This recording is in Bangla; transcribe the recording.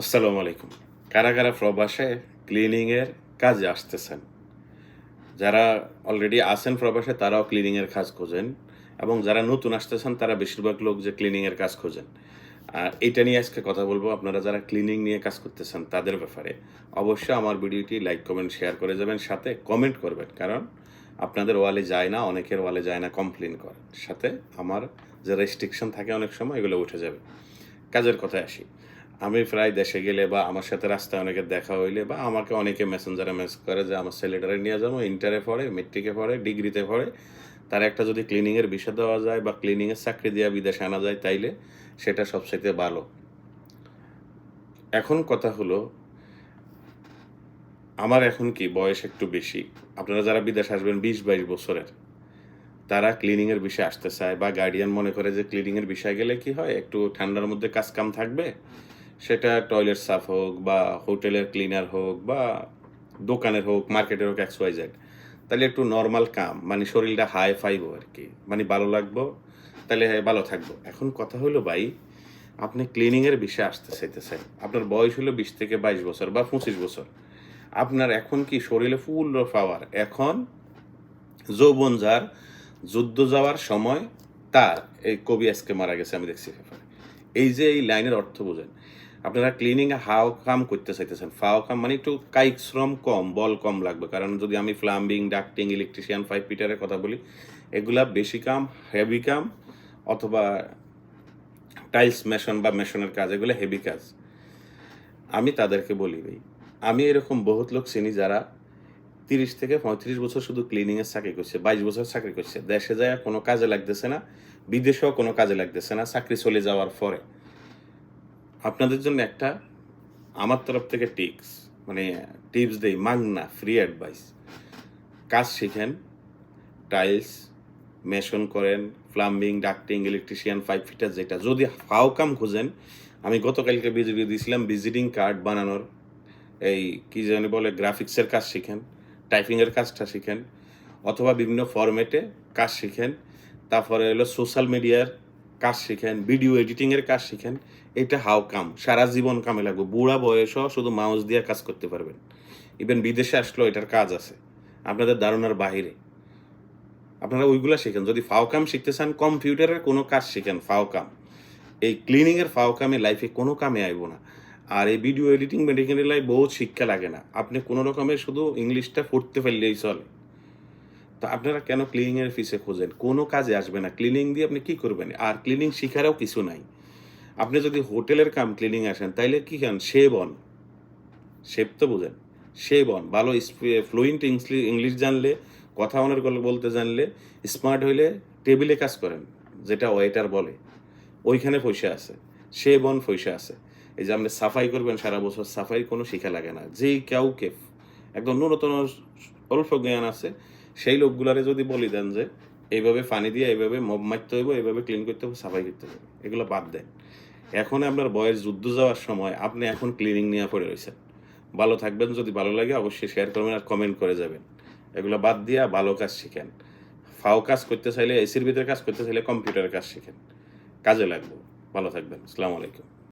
আসসালামু আলাইকুম। কারা কারা প্রবাসে ক্লিনিংয়ের কাজে আসতেছেন। যারা অলরেডি আছেন প্রবাসে, তারাও ক্লিনিংয়ের কাজ খোঁজেন এবং যারা নতুন আসতেছেন, তারা বেশিরভাগ লোক যে ক্লিনিংয়ের কাজ খোঁজেন। আর এটা নিয়ে আজকে কথা বলব। আপনারা যারা ক্লিনিং নিয়ে কাজ করতেছেন, তাদের ব্যাপারে। অবশ্যই আমার ভিডিওটি লাইক, কমেন্ট, শেয়ার করে যাবেন, সাথে কমেন্ট করবেন। কারণ আপনাদের ওয়ালে যায় না, অনেকের ওয়ালে যায় না কমপ্লেন করেন সাথে আমার যে রেস্ট্রিকশন থাকে অনেক সময়, এগুলো উঠে যাবে। কাজের কথায় আসি। আমি প্রায় দেশে গেলে বা আমার সাথে রাস্তায় অনেকের দেখা হইলে বা আমাকে অনেকে মেসেঞ্জারে মেসেজ করে যে আমার ছেলেটারে নিয়ে যাব ইন্টারে পড়ে মেট্রিকে পড়ে ডিগ্রিতে পড়ে। তার একটা যদি ক্লিনিংয়ের বিষয় দেওয়া যায় বা ক্লিনিংয়ের চাকরি দেওয়া বিদেশে আনা যায় তাইলে সেটা সবচাইতে ভালো। এখন কথা হলো, আমার এখন কি বয়স একটু বেশি? আপনারা যারা বিদেশ আসবেন বিশ বাইশ বছরের, তারা ক্লিনিংয়ের বিষয়ে আসতে চায় বা গার্ডিয়ান মনে করে যে ক্লিনিংয়ের বিষয়ে গেলে কি হয়? একটু ঠান্ডার মধ্যে কাজ কাম থাকবে? সেটা টয়লেট সাফ হোক বা হোটেলের ক্লিনার হোক বা দোকানের হোক মার্কেটের হোক এক্স ওয়াই জেড তাহলে একটু নর্মাল কাম মানে শরীরটা হাই ফাইবো আর কি। মানে ভালো লাগবো, তাহলে ভালো থাকব। এখন কথা হলো ভাই, আপনি ক্লিনিংয়ের বিষয়ে আসতে চাইতেছেন। আপনার বয়স হলো বিশ থেকে বাইশ বছর বা পঁচিশ বছর। আপনার এখন কি শরীরে ফুল পাওয়ার এখন যৌবন যার, যুদ্ধ যাওয়ার সময় তার, এই কবি আজকে মারা গেছে, আমি দেখছি এই যে এই লাইনের অর্থ বোঝেন আপনারা ক্লিনিং হাও কাম করতে চাইতেছেন, ফাও কাম মানে একটু কায়িক শ্রম কম, বল কম লাগবে। কারণ যদি আমি প্লাম্বিং ডাক্টিং ইলেকট্রিশিয়ান ফাইভ পিটারের কথা বলি, এগুলা বেশি কাম হেভি কাম, অথবা টাইলস মেশন বা মেশনের কাজ, এগুলো হেভি কাজ। আমি তাদেরকে বলি ভাই, আমি এরকম বহুত লোক চিনি যারা তিরিশ থেকে পঁয়ত্রিশ বছর শুধু ক্লিনিংয়ের চাকরি করছে, বাইশ বছর চাকরি করছে। দেশে যায় কোনো কাজে লাগতেছে না, বিদেশেও কোনো কাজে লাগতেছে না, চাকরি চলে যাওয়ার পরে। আপনাদের জন্য একটা আমার তরফ থেকে টিপস মানে টিপস দেই, মাগনা ফ্রি অ্যাডভাইস কাজ শিখেন টাইলস মেশন করেন plumbing ducting electrician five fitter যেটা। যদি ফাও কাম খোঁজেন, আমি গতকালকে ভিজিট দিয়েছিলাম ভিজিটিং কার্ড বানানোর। এই কি জানি বলে গ্রাফিক্সের কাজ শিখেন টাইপিংয়ের কাজটা শিখেন, অথবা বিভিন্ন ফরম্যাটে কাজ শিখেন। তারপরে হলো সোশ্যাল মিডিয়ার কাজ শিখেন ভিডিও এডিটিংয়ের কাজ শিখেন, এটা হাও কাম সারা জীবন কামে লাগবে। বুড়া বয়সও শুধু মাউস দিয়ে কাজ করতে পারবেন। ইভেন বিদেশে আসলেও এটার কাজ আছে। আপনাদের ধারণার বাহিরে। আপনারা ওইগুলো শিখেন। যদি ফাও কাম শিখতে চান, কম্পিউটারের কোনো কাজ শিখেন ফাও কাম এই ক্লিনিংয়ের ফাও কামে লাইফে কোনো কামে আইব না। আর এই ভিডিও এডিটিং মেডিকেলের লাইফ বহুত শিক্ষা লাগে না। আপনি কোনো রকমের শুধু ইংলিশটা পড়তে পারলেই চলে। তো আপনারা কেন ক্লিনিংয়ের ফিসে খোঁজেন? কোনো কাজে আসবে না। ক্লিনিং দিয়ে আপনি কি করবেন? আর ক্লিনিং শিখারও কিছু নাই। আপনি যদি হোটেলের কাম ক্লিনিং আসেন, তাইলে কি খান? শেবন শেপ তো বুঝেন। শেবন ভালো ফ্লুয়েন্ট ইংলিশ জানলে, কথা অনেক বলতে জানলে স্মার্ট হইলে টেবিলে কাজ করেন, যেটা ওয়েটার বলে। ওইখানে পয়সা আছে। সে বন পয়সা আছে। এই যে আপনি সাফাই করবেন সারা বছর, সাফাই কোনো শিখা লাগে না। যেই কাউকে, একদম ন্যূনতম অল্প জ্ঞান আছে সেই লোকগুলারে যদি বলি দেন যে, এইভাবে পানি দিয়ে এইভাবে মব মারতে হইব, এইভাবে ক্লিন করতে হবে সাফাই করতে হবে এগুলো বাদ দেন। এখন আপনার বয়স যুদ্ধ যাওয়ার সময় আপনি এখন ক্লিনিং নিয়ে পড়ে রয়েছেন ভালো থাকবেন, যদি ভালো লাগে অবশ্যই শেয়ার করবেন আর কমেন্ট করে যাবেন। এগুলো বাদ দিয়া ভালো কাজ শিখেন। ফাও কাজ করতে চাইলে এসির ভিতরে কাজ করতে চাইলে কম্পিউটারের কাজ শিখেন। কাজে লাগবে। ভালো থাকবেন। আসসালামু আলাইকুম।